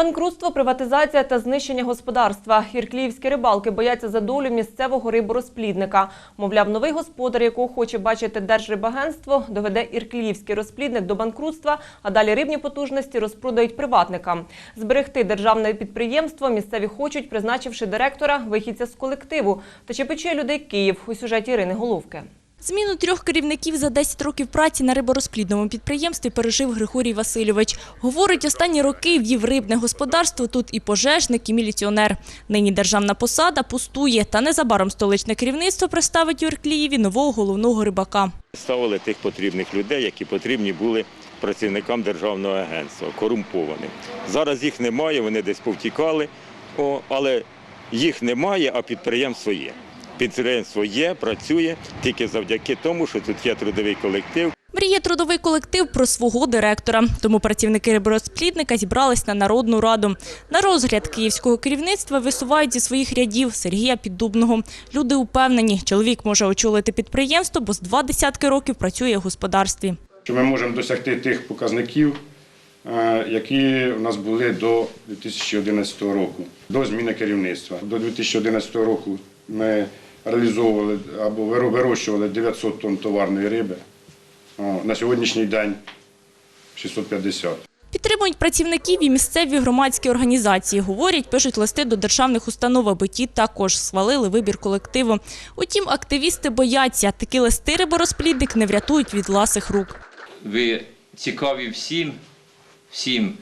Банкрутство, приватизація та знищення господарства. Іркліївські рибалки бояться за долю місцевого риборозплідника. Мовляв, новий господар, якого хоче бачити Держрибагентство, доведе іркліївський розплідник до банкрутства, а далі рибні потужності розпродають приватникам. Зберегти державне підприємство місцеві хочуть, призначивши директора вихідця з колективу. Та чи пече людей Київ у сюжеті Ірини Головки. Зміну трьох керівників за 10 років праці на риборозплідному підприємстві пережив Григорій Васильович. Говорить, останні роки вів рибне господарство тут і пожежник, і міліціонер. Нині державна посада пустує, та незабаром столичне керівництво представить у Ірклієві нового головного рибака. Ставили тих потрібних людей, які потрібні були працівникам державного агентства, корумпованим. Зараз їх немає, вони десь повтікали, але їх немає, а підприємство є. Підприємство є, працює тільки завдяки тому, що тут є трудовий колектив. Мріє трудовий колектив про свого директора. Тому працівники риборозплідника зібрались на народну раду. На розгляд київського керівництва висувають зі своїх рядів Сергія Піддубного. Люди упевнені, чоловік може очолити підприємство, бо з два десятки років працює в господарстві. що ми можемо досягти тих показників, е, які у нас були до 2011 року, до зміни керівництва. До 2011 року ми реалізовували або виро- вирощували 900 тонн товарної риби. На сьогоднішній день 650. Підтримують працівників і місцеві громадські організації. Говорять, пишуть листи до державних установ, аби ті також схвалили вибір колективу. Утім, активісти бояться, такі листи риборозплідник не врятують від ласих рук. Ви цікаві всім, всім,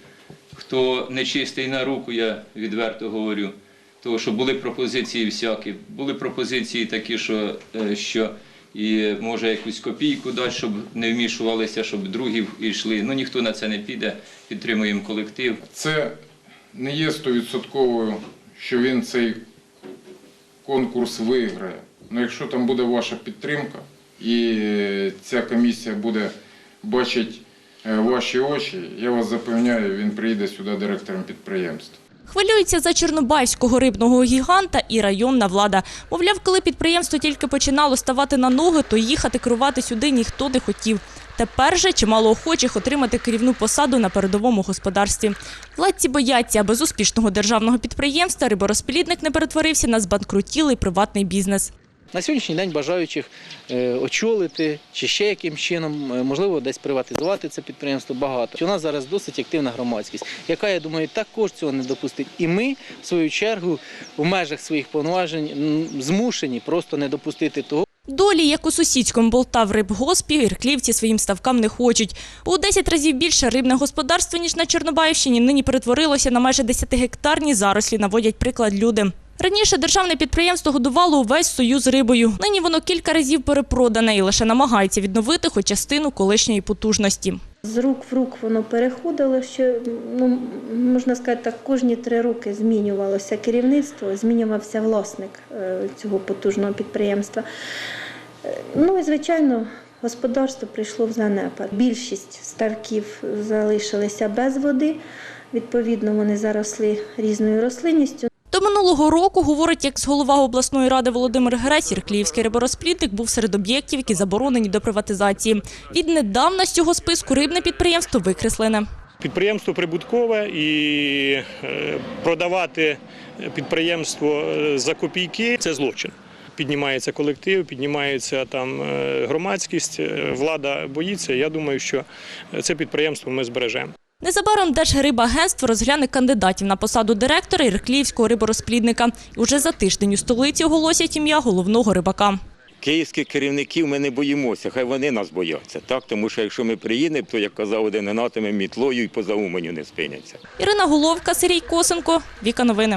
хто нечистий на руку, я відверто говорю. Тому що були пропозиції всякі. Були пропозиції такі, що, е, що і може якусь копійку дати, щоб не вмішувалися, щоб другі йшли. Ну ніхто на це не піде. Підтримуємо колектив. Це не є стовідсотковою, що він цей конкурс виграє. Ну, якщо там буде ваша підтримка і е, ця комісія буде бачити е, ваші очі, я вас запевняю, він приїде сюди директором підприємства. Хвилюється за чорнобайського рибного гіганта і районна влада. Мовляв, коли підприємство тільки починало ставати на ноги, то їхати керувати сюди ніхто не хотів. Тепер же чимало охочих отримати керівну посаду на передовому господарстві. Владці бояться, аби з успішного державного підприємства риборозплідник не перетворився на збанкрутілий приватний бізнес. На сьогоднішній день бажаючих е, очолити чи ще яким чином, е, можливо, десь приватизувати це підприємство багато. У нас зараз досить активна громадськість, яка, я думаю, також цього не допустить. І ми, в свою чергу, в межах своїх повноважень змушені просто не допустити того. Долі, як у сусідському Болтав-рибгоспі, ірклівці своїм ставкам не хочуть. У 10 разів більше рибне господарство, ніж на Чорнобаївщині, нині перетворилося на майже 10-гектарні зарослі, наводять приклад люди. Раніше державне підприємство годувало увесь союз рибою. Нині воно кілька разів перепродане і лише намагається відновити хоч частину колишньої потужності. З рук в рук воно переходило, що ну, можна сказати так, кожні три роки змінювалося керівництво, змінювався власник е, цього потужного підприємства. Е, Ну і звичайно, господарство прийшло в занепад. Більшість ставків залишилися без води. Відповідно, вони заросли різною рослинністю. До минулого року, говорить екс-голова обласної ради Володимир Гресір, Київський риборозплідник був серед об'єктів, які заборонені до приватизації. Віднедавна з цього списку рибне підприємство викреслене. Підприємство прибуткове і е, продавати підприємство е, за копійки це злочин. Піднімається колектив, піднімається там е, громадськість, влада боїться. Я думаю, що це підприємство ми збережемо. Незабаром Держрибагентство розгляне кандидатів на посаду директора Іркліївського риборозплідника. І вже за тиждень у столиці оголосять ім'я головного рибака. Київських керівників ми не боїмося, хай вони нас бояться. Так? Тому що якщо ми приїдемо, то, як казав один ненатиме мітлою і поза Уманю не спиняться. Ірина Головка, Сергій Косенко, Віка Новини.